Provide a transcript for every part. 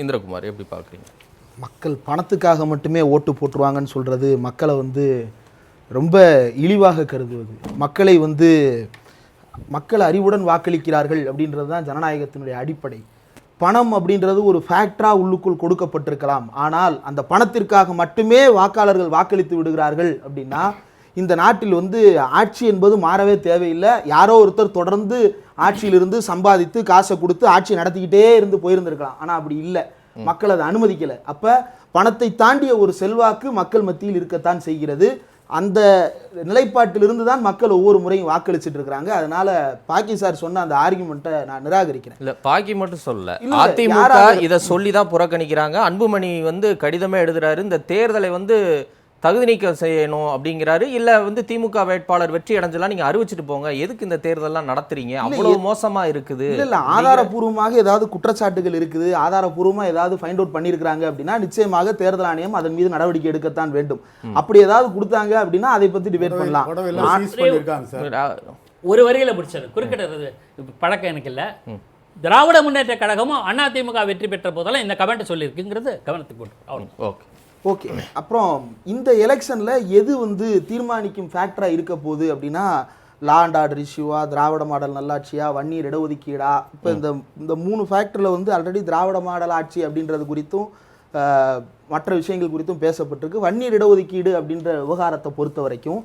இந்திரகுமார் எப்படி பார்க்குறீங்க? மக்கள் பணத்துக்காக மட்டுமே ஓட்டு போட்டுருவாங்கன்னு சொல்கிறது மக்களை வந்து ரொம்ப இழிவாக கருதுவது. மக்களை வந்து மக்கள் அறிவுடன் வாக்களிக்கிறார்கள் அப்படின்றது தான் ஜனநாயகத்தினுடைய அடிப்படை. பணம் அப்படின்றது ஒரு ஃபேக்டராக உள்ளுக்குள் கொடுக்கப்பட்டிருக்கலாம். ஆனால் அந்த பணத்திற்காக மட்டுமே வாக்காளர்கள் வாக்களித்து விடுகிறார்கள் அப்படின்னா இந்த நாட்டில் வந்து ஆட்சி என்பது மாறவே தேவையில்லை. யாரோ ஒருத்தர் தொடர்ந்து ஆட்சியிலிருந்து சம்பாதித்து காசை கொடுத்து ஆட்சி நடத்திக்கிட்டே இருந்து போயிருந்திருக்கலாம். ஆனால் அப்படி இல்லை. மக்கள் அதை அனுமதிக்கல. அப்ப பணத்தை தாண்டிய ஒரு செல்வாக்கு மக்கள் மத்தியில் இருக்கத்தான் செய்கிறது. அந்த நிலைப்பாட்டிலிருந்து தான் மக்கள் ஒவ்வொரு முறையும் வாக்களிச்சிட்டு இருக்கிறாங்க. அதனால பாக்கி சார் சொன்ன அந்த ஆர்குமெண்ட்டை நான் நிராகரிக்கிறேன். இல்ல பாக்கி மட்டும் இல்ல, அதிமுக இதை சொல்லி தான் புறக்கணிக்கிறாங்க. அன்புமணி வந்து கடிதமே எழுதுறாரு. இந்த தேர்தலை வந்து தகுதி நீக்கம் செய்யணும் அப்படிங்கிறாரு. இல்ல வந்து திமுக வேட்பாளர் வெற்றி அடைஞ்சலாம் நீங்க அறிவிச்சிட்டு போங்க. எதுக்கு இந்த தேர்தல்லாம் நடத்துறீங்க? அவ்வளவு மோசமா இருக்குது. இல்ல இல்ல ஆதாரபூர்வமாக ஏதாவது குற்றச்சாட்டுகள் இருக்குது. ஆதாரபூர்வமா ஏதாவது ஃபைண்ட் அவுட் பண்ணியிருக்கிறாங்க அப்படின்னா நிச்சயமாக தேர்தல் ஆணையம் அதன் மீது நடவடிக்கை எடுக்கத்தான் வேண்டும். அப்படி ஏதாவது கொடுத்தாங்க அப்படின்னா அதை பத்தி டிபேட் பண்ணலாம். புடவையெல்லாம் சீஸ் பண்ணியிருக்காங்க சார். ஒரு வரியில முடிச்சது குறுக்கிடுறது இப்ப பழக்கம் எனக்கு இல்ல. திராவிட முன்னேற்ற கழகமும் அதிமுக வெற்றி பெற்ற போதெல்லாம் இந்த கமெண்ட் சொல்லியிருக்குங்கிறது கவனத்துக்கு ஓகே. ஓகே. அப்புறம் இந்த எலெக்ஷன்ல எது வந்து தீர்மானிக்கும் ஃபேக்டரா இருக்க போகுது அப்படின்னா லா அண்ட் ஆர்டர் இஷ்யூவா திராவிட மாடல் நல்லாட்சியா வன்னியர் இடஒதுக்கீடா? இப்போ இந்த இந்த மூணு ஃபேக்டரில் வந்து ஆல்ரெடி திராவிட மாடல் ஆட்சி அப்படின்றது குறித்தும் மற்ற விஷயங்கள் குறித்தும் பேசப்பட்டிருக்கு. வன்னியர் இடஒதுக்கீடு அப்படின்ற விவகாரத்தை பொறுத்த வரைக்கும்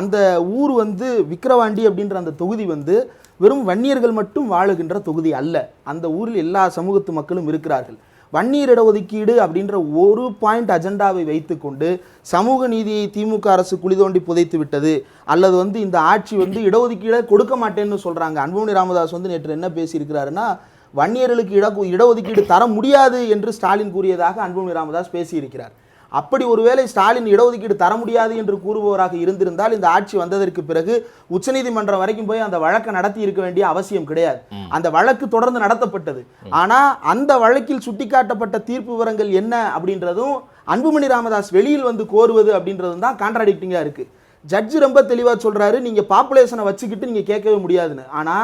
அந்த ஊர் வந்து விக்கிரவாண்டி அப்படின்ற அந்த தொகுதி வந்து வெறும் வன்னியர்கள் மட்டும் வாழுகின்ற தொகுதி அல்ல. அந்த ஊரில் எல்லா சமூகத்து மக்களும் இருக்கிறார்கள். வன்னியர் இடஒதுக்கீடு அப்படின்ற ஒரு பாயிண்ட் அஜெண்டாவை வைத்துக்கொண்டு சமூக நீதியை திமுக அரசு குழி தோண்டி புதைத்து விட்டது. அல்லது வந்து இந்த ஆட்சி வந்து இடஒதுக்கீடை கொடுக்க மாட்டேன்னு சொல்கிறாங்க அன்புமணி ராமதாஸ் வந்து நேற்று என்ன பேசியிருக்கிறாருன்னா வன்னியர்களுக்கு இட இடஒதுக்கீடு தர முடியாது என்று ஸ்டாலின் கூறியதாக அன்புமணி ராமதாஸ் பேசியிருக்கிறார். அப்படி ஒருவேளை ஸ்டாலின் இடஒதுக்கீடு தர முடியாது என்று கூறுபவராக இருந்திருந்தால் இந்த ஆட்சி வந்ததற்கு பிறகு உச்சநீதிமன்றம் வரைக்கும் போய் அந்த வழக்கை நடத்தி இருக்க வேண்டிய அவசியம் கிடையாது. அந்த வழக்கு தொடர்ந்து நடத்தப்பட்டது. ஆனா அந்த வழக்கில் சுட்டிக்காட்டப்பட்ட தீர்ப்பு விவரங்கள் என்ன அப்படின்றதும் அன்புமணி ராமதாஸ் வெளியில் வந்து கோருவது அப்படின்றதும் தான் கான்ட்ராடிக்டிங்கா இருக்கு. ஜட்ஜ் ரொம்ப தெளிவா சொல்றாரு நீங்க பாப்புலேஷனை வச்சுக்கிட்டு நீங்க கேட்கவே முடியாதுன்னு. ஆனா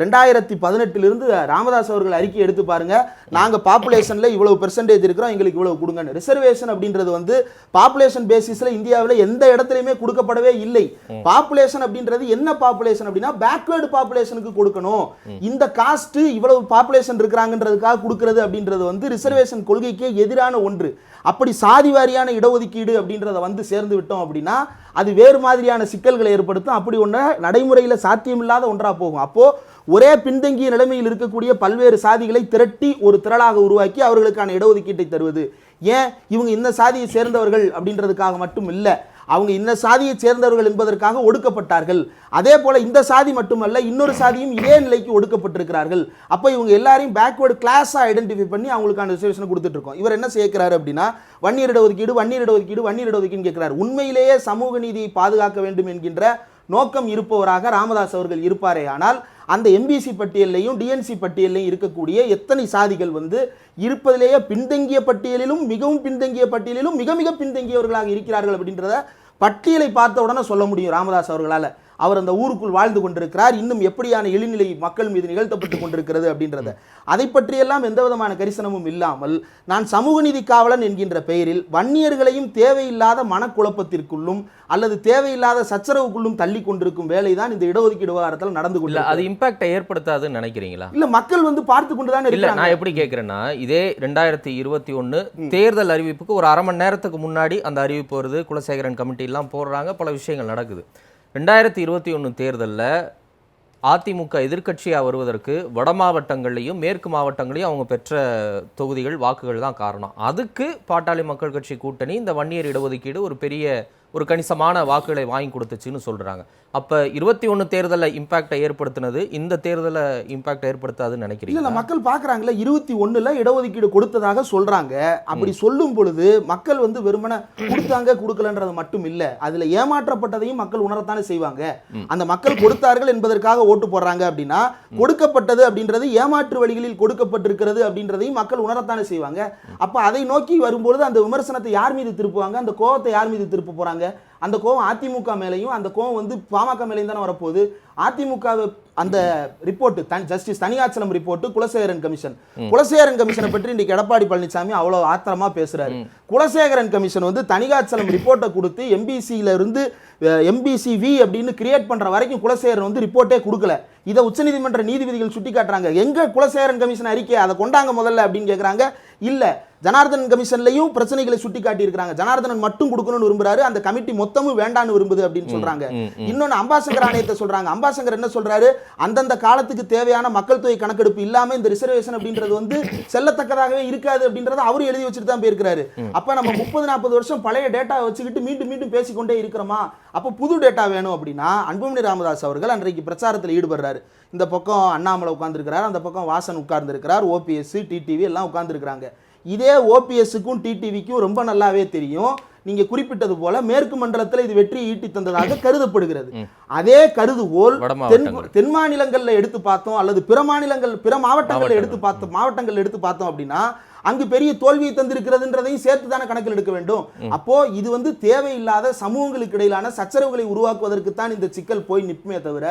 ரெண்டாயிரத்தி பதினெட்டுலேருந்து ராமதாஸ் அவர்கள் அறிக்கை எடுத்து பாருங்க. நாங்கள் பாப்புலேஷனில் இவ்வளோ பெர்சன்டேஜ் இருக்கிறோம் எங்களுக்கு இவ்வளோ கொடுங்கன்னு. ரிசர்வேஷன் அப்படின்றது வந்து பாப்புலேஷன் பேசிஸ்ல இந்தியாவில் எந்த இடத்துலையுமே கொடுக்கப்படவே இல்லை. பாப்புலேஷன் அப்படின்றது என்ன பாப்புலேஷன் அப்படின்னா பேக்வேர்டு பாப்புலேஷனுக்கு கொடுக்கணும். இந்த காஸ்ட் இவ்வளவு பாப்புலேஷன் இருக்கிறாங்கன்றதுக்காக கொடுக்கறது அப்படின்றது வந்து ரிசர்வேஷன் கொள்கைக்கே எதிரான ஒன்று. அப்படி சாதி வாரியான இடஒதுக்கீடு அப்படின்றத வந்து சேர்ந்து விட்டோம் அப்படின்னா அது வேறு மாதிரியான சிக்கல்களை ஏற்படுத்தும். அப்படி ஒன்று நடைமுறையில் சாத்தியமில்லாத ஒன்றா போகும். அப்போ ஒரே பின்தங்கிய நிலைமையில் இருக்கக்கூடிய பல்வேறு சாதிகளை திரட்டி ஒரு திரளாக உருவாக்கி அவர்களுக்கான இடஒதுக்கீட்டை தருவது. ஏன்? இவங்க இந்த சாதியை சேர்ந்தவர்கள் அப்படின்றதுக்காக மட்டும் இல்லை அவங்க இந்த சாதியை சேர்ந்தவர்கள் என்பதற்காக ஒடுக்கப்பட்டார்கள். அதே போல இந்த சாதி மட்டுமல்ல இன்னொரு சாதியும் இதே நிலைக்கு ஒடுக்கப்பட்டிருக்கிறார்கள். அப்போ இவங்க எல்லாரையும் பேக்வேர்டு கிளாஸாக ஐடென்டிஃபை பண்ணி அவங்களுக்கான ரிசர்வேஷன் கொடுத்துட்டு இருக்கோம். இவர் என்ன சேர்க்கிறாரு அப்படின்னா வன்னியர் இடஒதுக்கீடு வன்னியர் இடஒதுக்கீடு வன்னியர் இடஒதுக்கீடு கேட்கிறார். உண்மையிலேயே சமூக நீதியை பாதுகாக்க வேண்டும் என்கின்ற நோக்கம் இருப்பவராக ராமதாஸ் அவர்கள் இருப்பாரே ஆனால் அந்த எம்பிசி பட்டியலையும் டிஎன்சி பட்டியலையும் இருக்கக்கூடிய எத்தனை சாதிகள் வந்து இருப்பதிலேயே பின்தங்கிய பட்டியலிலும் மிகவும் பின்தங்கிய பட்டியலிலும் மிக மிக பின்தங்கியவர்களாக இருக்கிறார்கள் அப்படின்றத பட்டியலை பார்த்த உடனே சொல்ல முடியும் ராமதாஸ் அவர்களால். அவர் அந்த ஊருக்குள் வாழ்ந்து கொண்டிருக்கிறார். இன்னும் எப்படியான இழிநிலை மக்கள் மீது நிகழ்த்தப்பட்டு கொண்டிருக்கிறது அப்படின்றத. அதை பற்றியெல்லாம் எந்த விதமான கரிசனமும் இல்லாமல் நான் சமூக நீதி காவலன் என்கின்ற பெயரில் வன்னியர்களையும் தேவையில்லாத மனக்குழப்பத்திற்குள்ளும் அல்லது தேவையில்லாத சச்சரவுக்குள்ளும் தள்ளி கொண்டிருக்கும் வேலை தான் இந்த இடஒதுக்கீடு விவகாரத்தில் நடந்து கொண்டு அது இம்பாக்டை ஏற்படுத்தாதுன்னு நினைக்கிறீங்களா? இல்ல மக்கள் வந்து பார்த்து கொண்டு தான் இல்ல நான் எப்படி கேக்குறேன்னா இதே ரெண்டாயிரத்தி இருபத்தி ஒண்ணு தேர்தல் அறிவிப்புக்கு ஒரு அரை மணி நேரத்துக்கு முன்னாடி அந்த அறிவிப்பு வருது. குலசேகரன் கமிட்டி எல்லாம் போடுறாங்க. பல விஷயங்கள் நடக்குது. ரெண்டாயிரத்தி இருபத்தி ஒன்று தேர்தலில் அதிமுக எதிர்க்கட்சியாக வருவதற்கு வட மாவட்டங்கள்லையும் மேற்கு மாவட்டங்களையும் அவங்க பெற்ற தொகுதிகள் வாக்குகள் தான் காரணம். அதுக்கு பாட்டாளி மக்கள் கட்சி கூட்டணி இந்த வன்னியர் இடஒதுக்கீடு ஒரு பெரிய ஒரு கணிசமான வாக்குகளை வாங்கி கொடுத்துச்சுன்னு சொல்றாங்க. அப்ப இருபத்தி ஒண்ணு தேர்தலில் இம்பாக்டை ஏற்படுத்தினது இந்த தேர்தலை இம்பாக்ட் ஏற்படுத்தாதுன்னு நினைக்கிறீங்க இல்ல மக்கள் பாக்குறாங்கல்ல இருபத்தி ஒண்ணுல இடஒதுக்கீடு கொடுத்ததாக சொல்றாங்க. அப்படி சொல்லும் பொழுது மக்கள் வந்து வெறுமனே கொடுத்தாங்க கொடுக்கலன்றது மட்டும் இல்ல. அதுல ஏமாற்றப்பட்டதையும் மக்கள் உணரத்தானே செய்வாங்க. அந்த மக்கள் கொடுத்தார்கள் என்பதற்காக ஓட்டு போடுறாங்க அப்படின்னா கொடுக்கப்பட்டது அப்படின்றது ஏமாற்று வழிகளில் கொடுக்கப்பட்டிருக்கிறது அப்படின்றதையும் மக்கள் உணரத்தானே செய்வாங்க. அப்ப அதை நோக்கி வரும்பொழுது அந்த விமர்சனத்தை யார் மீது திருப்புவாங்க? அந்த கோபத்தை யார் மீது திருப்ப போறாங்க? சொல்றாங்க அந்த கோவம் அதிமுக மேலையும் அந்த கோவம் வந்து பாமக மேலையும் தானே வரப்போகுது. அதிமுக அந்த ரிப்போர்ட் தன் justice Thaniyachalam report Kulasekaran commission Kulasekaran கமிஷனை பற்றி இன்னைக்கு எடப்பாடி பழனிசாமி அவ்வளவு ஆத்திரமா பேசுறாரு. குலசேகரன் கமிஷன் வந்து தனிகாச்சலம் ரிப்போர்ட்டை கொடுத்து எம்பிசியில இருந்து எம்பிசி வி அப்படின்னு கிரியேட் பண்ற வரைக்கும் குலசேகரன் வந்து ரிப்போர்ட்டே கொடுக்கல. இதை உச்சநீதிமன்ற நீதிபதிகள் சுட்டி காட்டுறாங்க எங்க குலசேகரன் கமிஷன் அறிக்கை அதை கொண்டாங்க முதல்ல அப்படின்னு கேக்குறாங்க? இல்ல. ஜனார்தன் கமிஷன்லயும் பிரச்சனைகளை சுட்டி காட்டி இருக்காங்க ஜனார்தனன் மட்டும் கொடுக்கணும்னு விரும்புறாரு. அந்த கமிட்டி மொத்தமும் வேண்டான்னு விரும்புது அப்படின்னு சொல்றாங்க. இன்னொன்னு அம்பாசங்கர் ஆணையத்தை சொல்றாங்க. அம்பாசங்கர் என்ன சொல்றாரு? அந்தந்த காலத்துக்கு தேவையான மக்கள் தொகை கணக்கெடுப்பு இல்லாம இந்த ரிசர்வேஷன் அப்படின்றது வந்து செல்லத்தக்கதாகவே இருக்காது அப்படின்றத அவரு எழுதி வச்சுட்டு தான் போயிருக்கிறாரு. அப்ப நம்ம முப்பது நாற்பது வருஷம் பழைய டேட்டா வச்சுக்கிட்டு மீண்டும் மீண்டும் பேசிக்கொண்டே இருக்கிறோமா? அப்ப புது டேட்டா வேணும் அப்படின்னா அன்புமணி ராமதாஸ் அவர்கள் அன்றைக்கு பிரச்சாரத்தில் ஈடுபடுறாரு. இந்த பக்கம் அண்ணாமலை உட்கார்ந்திருக்கிறார். அந்த பக்கம் வாசன் உட்கார்ந்திருக்கிறார். ஓபிஎஸ் டிடிவி எல்லாம் உட்கார்ந்திருக்கிறாங்க. இதே ஓபிஎஸ்க்கும் டிடிவிக்கும் ரொம்ப நல்லாவே தெரியும். நீங்க குறிப்பிட்டது போல மேற்கு மண்டலத்தில் இது வெற்றி ஈட்டி தந்ததாக கருதப்படுகிறது. அதே கருதுகோள் வட தென். தென் மாநிலங்கள்ல எடுத்து பார்த்தோம் அல்லது பிற மாநிலங்கள் பிற மாவட்டங்கள்ல எடுத்து பார்த்தோம் மாவட்டங்கள் எடுத்து பார்த்தோம் அப்படின்னா அங்கு பெரிய தோல்வியை தந்திருக்கிறதுன்றதையும் சேர்த்து தானே கணக்கில் எடுக்க வேண்டும் அப்போ இது வந்து தேவையில்லாத சமூகங்களுக்கு இடையிலான சச்சரவுகளை உருவாக்குவதற்கு தான் இந்த சிக்கல் போய் நிற்குமே தவிர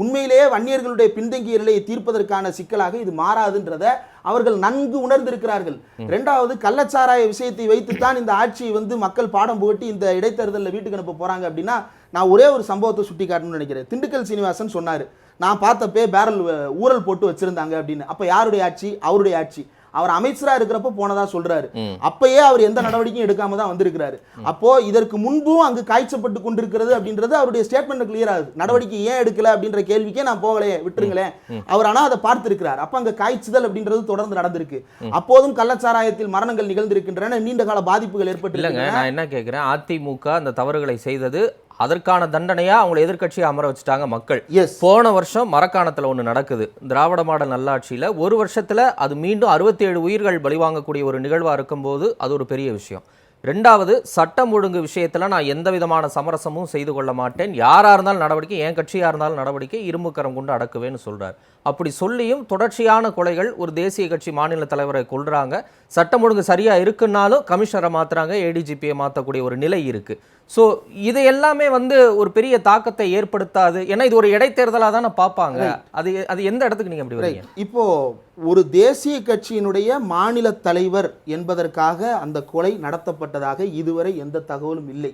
உண்மையிலேயே வன்னியர்களுடைய பின்தங்கிய நிலையை தீர்ப்பதற்கான சிக்கலாக இது மாறாதுன்றத அவர்கள் நன்கு உணர்ந்திருக்கிறார்கள். ரெண்டாவது கள்ளச்சாராய விஷயத்தை வைத்துத்தான் இந்த ஆட்சியை வந்து மக்கள் பாடம் புகட்டி இந்த இடைத்தேர்தலில் வீட்டுக்கு அனுப்ப போறாங்க அப்படின்னா நான் ஒரே ஒரு சம்பவத்தை சுட்டி காட்டணும்னு நினைக்கிறேன். திண்டுக்கல் சீனிவாசன் சொன்னாரு நான் பார்த்தப்பே பேரல் ஊரல் போட்டு வச்சிருந்தாங்க அப்படின்னு. அப்ப யாருடைய ஆட்சி? அவருடைய ஆட்சி. அவர் அமைச்சரா இருக்கிறப்ப போனதா சொல்றாரு. அப்பயே அவர் எந்த நடவடிக்கையும் எடுக்காம தான் வந்திருக்கிறாரு. அப்போ இதற்கு முன்பும் அங்கு காய்ச்சப்பட்டு கொண்டிருக்கிறது அப்படின்றது அவருடைய ஸ்டேட்மெண்ட் கிளியர் ஆகுது. நடவடிக்கை ஏன் எடுக்கல அப்படின்ற கேள்விக்கே நான் போகலையே விட்டுருங்களேன். அவர் ஆனா அதை பார்த்திருக்கிறார். அப்ப அங்க காய்ச்சுதல் அப்படின்றது தொடர்ந்து நடந்திருக்கு. அப்போதும் கள்ளச்சாராயத்தில் மரணங்கள் நிகழ்ந்திருக்கின்றன. நீண்ட கால பாதிப்புகள் ஏற்பட்டு நான் என்ன கேட்குறேன் அதிமுக அந்த தவறுகளை செய்தது அதற்கான தண்டனையா அவங்களை எதிர்க்கட்சியை அமர வச்சுட்டாங்க மக்கள். எஸ் போன வருஷம் மரக்காணத்துல ஒண்ணு நடக்குது. திராவிட மாடல் நல்லாட்சியில ஒரு வருஷத்துல அது மீண்டும் அறுபத்தி ஏழு உயிர்கள் பலிவாங்கக்கூடிய ஒரு நிகழ்வா இருக்கும்போது அது ஒரு பெரிய விஷயம். ரெண்டாவது சட்டம் ஒழுங்கு விஷயத்துல நான் எந்த விதமான சமரசமும் செய்து கொள்ள மாட்டேன். யாரா இருந்தாலும் நடவடிக்கை என் கட்சியா இருந்தாலும் நடவடிக்கை இரும்புக்கரம் கொண்டு அடக்குவேன்னு சொல்றாரு. அப்படி சொல்லியும் தொடர்ச்சியான கொலைகள் ஒரு தேசிய கட்சி மாநில தலைவரை கொல்றாங்க. சட்டம் ஒழுங்கு சரியா இருக்குன்னாலும் கமிஷனரை மாத்துறாங்க ஏடிஜிபியை மாத்தக்கூடிய ஒரு நிலை இருக்கு. ஸோ இது எல்லாமே வந்து ஒரு பெரிய தாக்கத்தை ஏற்படுத்தாது. ஏன்னா இது ஒரு இடைத்தேர்தலாக தானே பார்ப்பாங்க. அது அது எந்த இடத்துக்கு நீங்க அப்படி வரீங்க இப்போ ஒரு தேசிய கட்சியினுடைய மாநில தலைவர் என்பதற்காக அந்த கொலை நடத்தப்பட்டதாக இதுவரை எந்த தகவலும் இல்லை.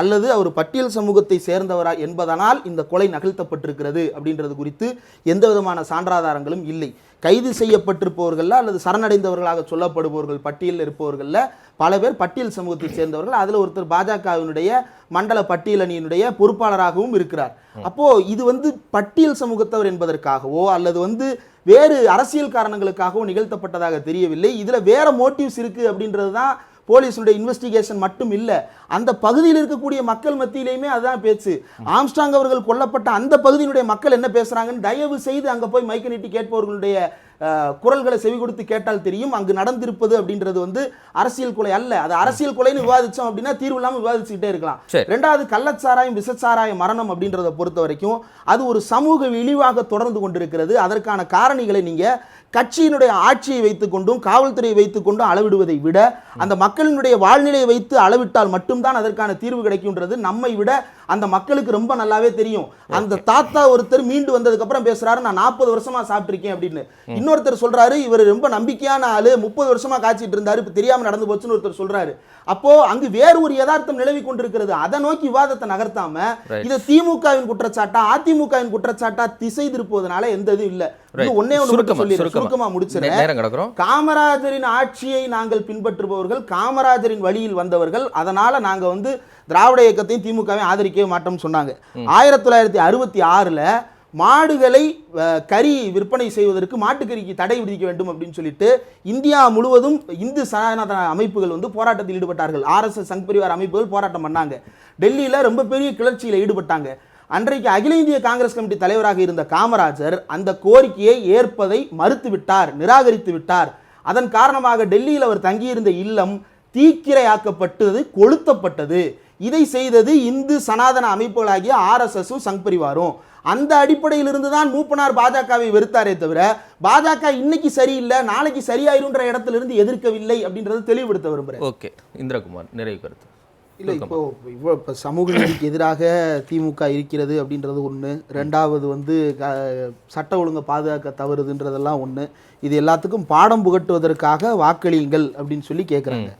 அல்லது அவர் பட்டியல் சமூகத்தை சேர்ந்தவரா என்பதனால் இந்த கொலை நகழ்த்தப்பட்டிருக்கிறது அப்படின்றது குறித்து எந்த விதமான சான்றாதாரங்களும் இல்லை. கைது செய்யப்பட்டிருப்பவர்கள் அல்லது சரணடைந்தவர்களாக சொல்லப்படுபவர்கள் பட்டியலில் இருப்பவர்களில் பல பேர் பட்டியல் சமூகத்தை சேர்ந்தவர்கள். அதில் ஒருத்தர் பாஜகவினுடைய மண்டல பட்டியல் அணியினுடைய பொறுப்பாளராகவும் இருக்கிறார். அப்போ இது வந்து பட்டியல் சமூகத்தவர் என்பதற்காகவோ அல்லது வந்து வேறு அரசியல் காரணங்களுக்காகவோ நிகழ்த்தப்பட்டதாக தெரியவில்லை. இதில் வேற மோட்டிவ்ஸ் இருக்குது அப்படின்றது தான் போலீஸுடைய இன்வெஸ்டிகேஷன் மட்டும் இல்ல அந்த பகுதியில் இருக்கக்கூடிய மக்கள் மத்தியிலையுமே அதுதான் பேச்சு. ஆம்ஸ்டாங் அவர்கள் கொல்லப்பட்ட அந்த பகுதியினுடைய மக்கள் என்ன பேசுறாங்கன்னு தயவு செய்து அங்க போய் மைக்க நீட்டி கேட்பவர்களுடைய குரல்களை செவி கொடுத்து கேட்டால் தெரியும். அங்கு நடந்திருப்பது அப்படின்றது வந்து அரசியல் கொலை அல்ல. அது அரசியல் கொலைன்னு விவாதிச்சோம் அப்படின்னா தீர்வு இல்லாம விவாதிச்சுக்கிட்டே இருக்கலாம். ரெண்டாவது கள்ளச்சாராயம் விசச்சாராய மரணம் அப்படின்றத பொறுத்த வரைக்கும் அது ஒரு சமூக இழிவாக தொடர்ந்து கொண்டிருக்கிறது. அதற்கான காரணிகளை நீங்க கட்சியினுடைய ஆட்சியை வைத்துக்கொண்டும் காவல்துறையை வைத்துக்கொண்டும் அளவிடுவதை விட அந்த மக்களினுடைய வாழ்நிலையை வைத்து அளவிட்டால் மட்டும்தான் அதற்கான தீர்வு கிடைக்கின்றது நம்மை விட அந்த மக்களுக்கு ரொம்ப நல்லாவே தெரியும். அந்த தாத்தா ஒருத்தர் மீண்டு வந்ததுக்கு அப்புறம் பேசுறாரு நான் நாற்பது வருஷமா சாப்பிட்டிருக்கேன் அப்படின்னு. இன்னொருத்தர் சொல்றாரு இவர் ரொம்ப நம்பிக்கையான ஆளு முப்பது வருஷமா காய்ச்சிட்டு இருந்தாரு இப்ப தெரியாம நடந்து போச்சுன்னு ஒருத்தர் சொல்றாரு. அப்போ அங்கு வேறு ஒரு யதார்த்தம் நிலவி கொண்டிருக்கிறது. அதை நோக்கி விவாதத்தை நகர்த்தாம. இதை திமுகவின் குற்றச்சாட்டா அதிமுகவின் குற்றச்சாட்டா திசை திருப்புவதனால எந்த இதுவும் இல்ல. காமராஜரின் ஆட்சியை நாங்கள் பின்பற்றுபவர்கள் காமராஜரின் வழியில் வந்தவர்கள். அதனால நாங்க வந்து திராவிட இயக்கத்தையும் திமுகவையும் ஆதரிக்கவே மாட்டோம்னு சொன்னாங்க. ஆயிரத்தி தொள்ளாயிரத்தி அறுபத்தி ஆறுல மாடுகளை கறி விற்பனை செய்வதற்கு மாட்டுக்கறிக்கு தடை விதிக்க வேண்டும் அப்படின்னு சொல்லிட்டு இந்தியா முழுவதும் இந்து சனாதன அமைப்புகள் வந்து போராட்டத்தில் ஈடுபட்டார்கள். ஆர்எஸ்எஸ் சங் பரிவார் அமைப்புகள் போராட்டம் பண்ணாங்க. டெல்லியில ரொம்ப பெரிய கிளர்ச்சியில் ஈடுபட்டாங்க. அன்றைக்கு அகில இந்திய காங்கிரஸ் கமிட்டி தலைவராக இருந்த காமராஜர் அந்த கோரிக்கையை ஏற்பதை மறுத்து விட்டார் நிராகரித்து விட்டார். அதன் காரணமாக டெல்லியில் அவர் தங்கியிருந்த இல்லம் தீக்கிரையாக்கப்பட்டது கொளுத்தப்பட்டது. இதை செய்தது இந்து சனாதன அமைப்புகளாகிய ஆர்எஸ்எஸும் சங் பரிவாரும் அந்த அடிப்படையிலிருந்து தான் மூப்பனார் பாஜகவை வெறுத்தாரே தவிர பாஜக இன்னைக்கு சரியில்லை நாளைக்கு சரியாயிருன்ற இடத்துல இருந்து எதிர்க்கவில்லை அப்படின்றத தெளிவுபடுத்த விரும்புறேன். ஓகே இந்திரகுமார் நிறைவு கருத்து. இல்லை இப்போ இவ்வளோ இப்போ சமூக நீதிக்கு எதிராக திமுக இருக்கிறது அப்படின்றது ஒன்று ரெண்டாவது வந்து க- சட்ட ஒழுங்கை பாதுகாக்க தவறுதுன்றதெல்லாம் ஒன்று இது எல்லாத்துக்கும் பாடம் புகட்டுவதற்காக வாக்களியுங்கள் அப்படின்னு சொல்லி கேட்குறாங்க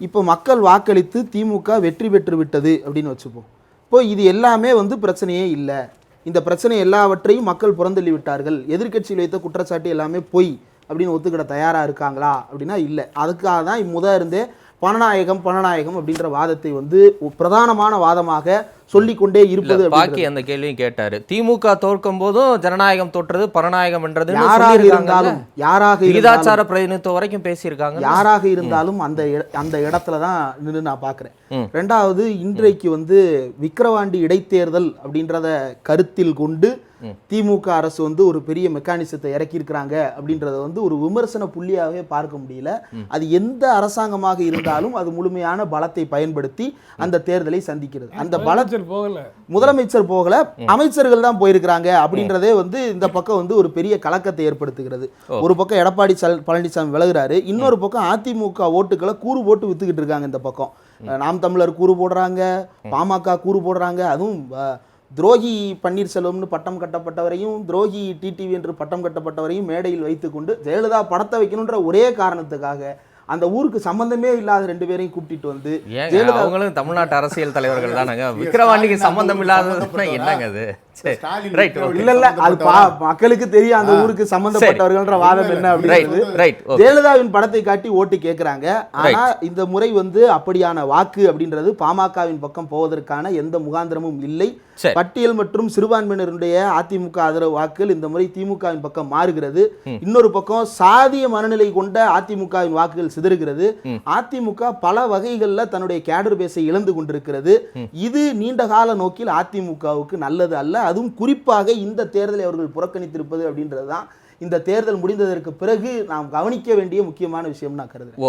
இப்போ மக்கள் வாக்களித்து திமுக வெற்றி பெற்று விட்டது அப்படின்னு வச்சுப்போம். இப்போ இது எல்லாமே வந்து பிரச்சனையே இல்லை. இந்த பிரச்சனை எல்லாவற்றையும் மக்கள் புறந்தள்ளி விட்டார்கள். எதிர்கட்சியில் வைத்த குற்றச்சாட்டு எல்லாமே பொய் அப்படின்னு ஒத்துக்கிட தயாராக இருக்காங்களா அப்படின்னா இல்லை. அதுக்காக தான் முத இருந்தே பணநாயகம் பணநாயகம் அப்படின்ற வாதத்தை வந்து பிரதானமான வாதமாக சொல்லிக்கொண்டே இருப்பது பாக்கி. அந்த கேள்வியும் கேட்டாரு திமுக தோற்கும் போதும் ஜனநாயகம் தோற்றது பரநாயகம் என்றதுன்னு யாராக. இருந்தாலும் யாராக விகிதாச்சார பிரதிநிதித்துவம் வரைக்கும் பேசியிருக்காங்க யாராக இருந்தாலும் அந்த அந்த இடத்துல தான் நின்று நான் பார்க்குறேன். ரெண்டாவது இன்றைக்கு வந்து விக்கிரவாண்டி இடைத்தேர்தல் அப்படின்றத கருத்தில் கொண்டு திமுக அரசு வந்து ஒரு பெரிய மெக்கானிசத்தை இறக்கியிருக்கிறாங்க அப்படின்றத வந்து ஒரு விமர்சன புள்ளியாகவே பார்க்க முடியல. அது எந்த அரசாங்கமாக இருந்தாலும் அது முழுமையான பலத்தை பயன்படுத்தி அந்த தேர்தலை சந்திக்கிறது. அந்த பல முதலமைச்சர் போகல. முதலமைச்சர் போகல. அமைச்சர்கள் தான் போயிருக்கிறாங்க அப்படின்றதே வந்து இந்த பக்கம் வந்து ஒரு பெரிய கலக்கத்தை ஏற்படுத்துகிறது. ஒரு பக்கம் எடப்பாடி பழனிசாமி விலகுறாரு. இன்னொரு பக்கம் அதிமுக ஓட்டுகளை கூறு போட்டு வித்துக்கிட்டு இருக்காங்க இந்த பக்கம். நாம் தமிழர் கூறு போடுறாங்க பாமக கூறு போடுறாங்க. அதுவும் துரோகி பன்னீர்செல்வம்னு பட்டம் கட்டப்பட்டவரையும் துரோகி டிடிவி என்று பட்டம் கட்டப்பட்டவரையும் மேடையில் வைத்துக்கொண்டு ஜெயலலிதா படத்தை வைக்கணுன்ற ஒரே காரணத்துக்காக அந்த ஊருக்கு சம்பந்தமே இல்லாத ரெண்டு பேரையும் கூட்டிட்டு வந்து அவங்களும் தமிழ்நாட்டு அரசியல் தலைவர்கள் தானங்க. விக்கிரவாண்டிக்கு சம்பந்தம் இல்லாததுன்னா என்னங்க அது? ரைட் விக்கிரவாண்டி இல்ல இல்ல அது பா- மக்களுக்கு தெரியும் அந்த ஊருக்கு சம்பந்தப்பட்டவர்கள்ன்ற வாதம் என்ன ரைட் அப்படின்றது. ரைட் ஓகே ஜெயலலிதாவின் படத்தை காட்டி ஓட்டு கேட்கறாங்க ஆனா இந்த முறை வந்து அப்படியான வாக்கு அப்படின்றது பாமகவின் பக்கம் போவதற்கான எந்த முகாந்திரமும் இல்லை. பட்டியல் மற்றும் சிறுபான்மையினருடைய அதிமுக ஆதரவு வாக்குகள் இந்த முறை திமுகவின் பக்கம் மாறுகிறது. இன்னொரு பக்கம் சாதிய மனநிலை கொண்ட அதிமுகவின் வாக்குகள் சிதறுகிறது. அதிமுக பல வகைகளில் தன்னுடைய கேடர் பேஸை இழந்து கொண்டிருக்கிறது. இது நீண்ட கால நோக்கில் அதிமுகவுக்கு நல்லது அல்ல அதுவும் குறிப்பாக இந்த தேர்தலை அவர்கள் புறக்கணித்திருப்பது அப்படின்றது தான் இந்த தேர்தல் முடிந்ததற்கு பிறகு நாம் கவனிக்க வேண்டிய முக்கியமான விஷயம் நான் கருதுகிறேன்